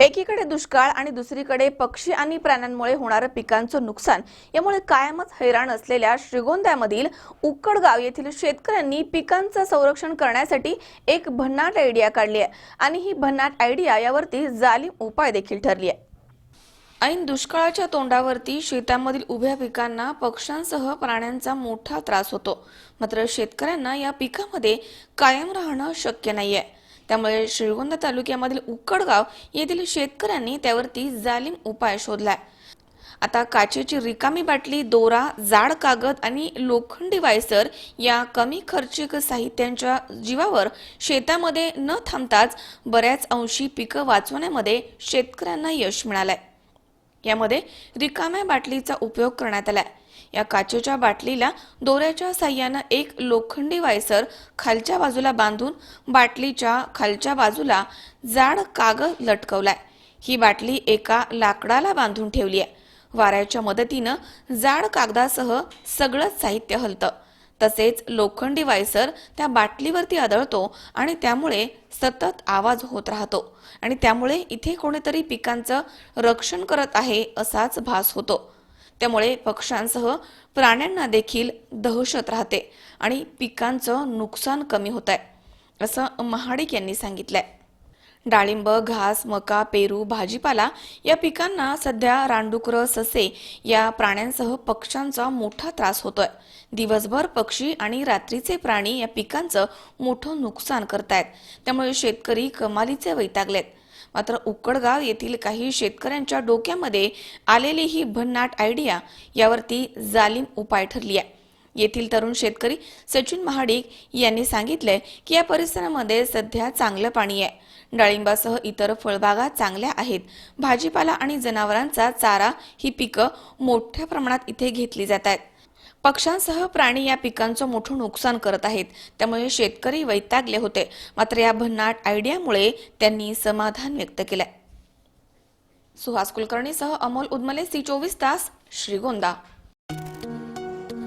एकीकडे दुष्काळ आणि दुसरीकडे पक्षी आणि प्राण्यांमुळे होणारं पिकांचं नुकसान यामुळे कायमच हैराण असलेल्या श्रीगोंद्यामधील उक्कडगाव येथील शेतकऱ्यांनी पिकांचं संरक्षण करण्यासाठी एक भन्नाट आयडिया काढली आहे. आणि ही भन्नाट आयडिया यावरती जालीम उपाय देखील ठरली आहे. ऐन दुष्काळाच्या तोंडावरती शेतामधील उभ्या पिकांना पक्ष्यांसह प्राण्यांचा मोठा त्रास होतो. मात्र शेतकऱ्यांना या पिकामध्ये कायम राहणं शक्य नाही आहे त्यामुळे श्रीगोंदा तालुक्यामधील उक्कडगाव येथील शेतकऱ्यांनी त्यावरती जालीम उपाय शोधलाय. आता काचेची रिकामी बाटली दोरा जाड कागद आणि लोखंडी वायसर या कमी खर्चिक साहित्यांच्या जीवावर शेतामध्ये न थांबताच बऱ्याच अंशी पिकं वाचवण्यामध्ये शेतकऱ्यांना यश मिळालंय. यामध्ये रिकाम्या बाटलीचा उपयोग करण्यात आलाय. या काचेच्या बाटलीला दोऱ्याच्या साह्यानं एक लोखंडी वायसर खालच्या बाजूला बांधून बाटलीच्या खालच्या बाजूला जाड कागद लटकवलाय. ही बाटली एका लाकडाला बांधून ठेवली आहे. वाऱ्याच्या मदतीनं जाड कागदासह सगळंच साहित्य हलतं. तसेच लोखंडी वायसर त्या बाटलीवरती आदळतो आणि त्यामुळे सतत आवाज होत राहतो. आणि त्यामुळे इथे कोणीतरी पिकांचं रक्षण करत आहे असाच भास होतो. त्यामुळे पक्ष्यांसह प्राण्यांना देखील दहशत राहते आणि पिकांचं नुकसान कमी होत आहे असं महाडिक यांनी सांगितलंय. डाळिंब घास मका पेरू भाजीपाला या पिकांना सध्या रानडुकरं ससे या प्राण्यांसह पक्ष्यांचा मोठा त्रास होतोय. दिवसभर पक्षी आणि रात्रीचे प्राणी या पिकांचं मोठं नुकसान करतायत. त्यामुळे शेतकरी कमालीचे वैतागलेत. मात्र उक्कडगाव येथील काही शेतकऱ्यांच्या डोक्यामध्ये आलेली ही भन्नाट आयडिया यावरती जालीम उपाय ठरली आहे येथील तरुण शेतकरी सचिन महाडिक यांनी सांगितलंय की या परिसरामध्ये सध्या चांगलं पाणी आहे. डाळिंबासह इतर फळबागा चांगल्या आहेत. भाजीपाला आणि जनावरांचा चारा ही पिकं मोठ्या प्रमाणात इथे घेतली जात आहेत. पक्ष्यांसह प्राणी या पिकांचं मोठं नुकसान करत आहेत. त्यामुळे शेतकरी वैतागले होते. मात्र या भन्नाट आयडियामुळे त्यांनी समाधान व्यक्त केलंय. सुहास कुलकर्णीसह अमोल उदमले सी चोवीस तास श्रीगोंदा.